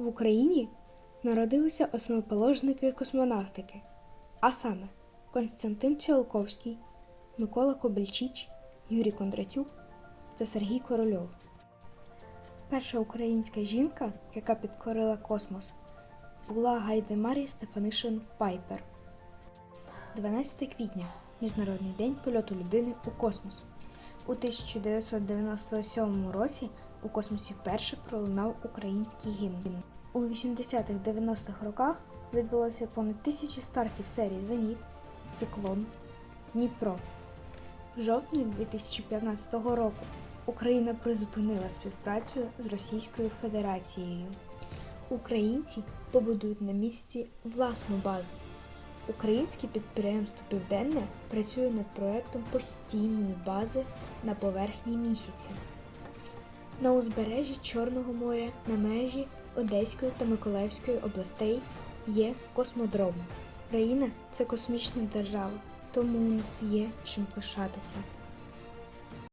В Україні народилися основоположники космонавтики, а саме Константин Ціолковський, Микола Кобельчич, Юрій Кондратюк та Сергій Корольов. Перша українська жінка, яка підкорила космос, була Гайдемарі Стефанишин Пайпер. 12 квітня Міжнародний день польоту людини у космос. У 1997 році у космосі вперше пролунав український гімн. У 80-х-90-х роках відбулося понад тисячі стартів серії Зеніт, Циклон, Дніпро. В жовтні 2015 року Україна призупинила співпрацю з Російською Федерацією. Українці побудують на місяці власну базу. Українське підприємство Південне працює над проектом постійної бази на поверхні місяця. На узбережжі Чорного моря на межі Одеської та Миколаївської областей є космодром. Україна це космічна держава, тому у нас є чим пишатися.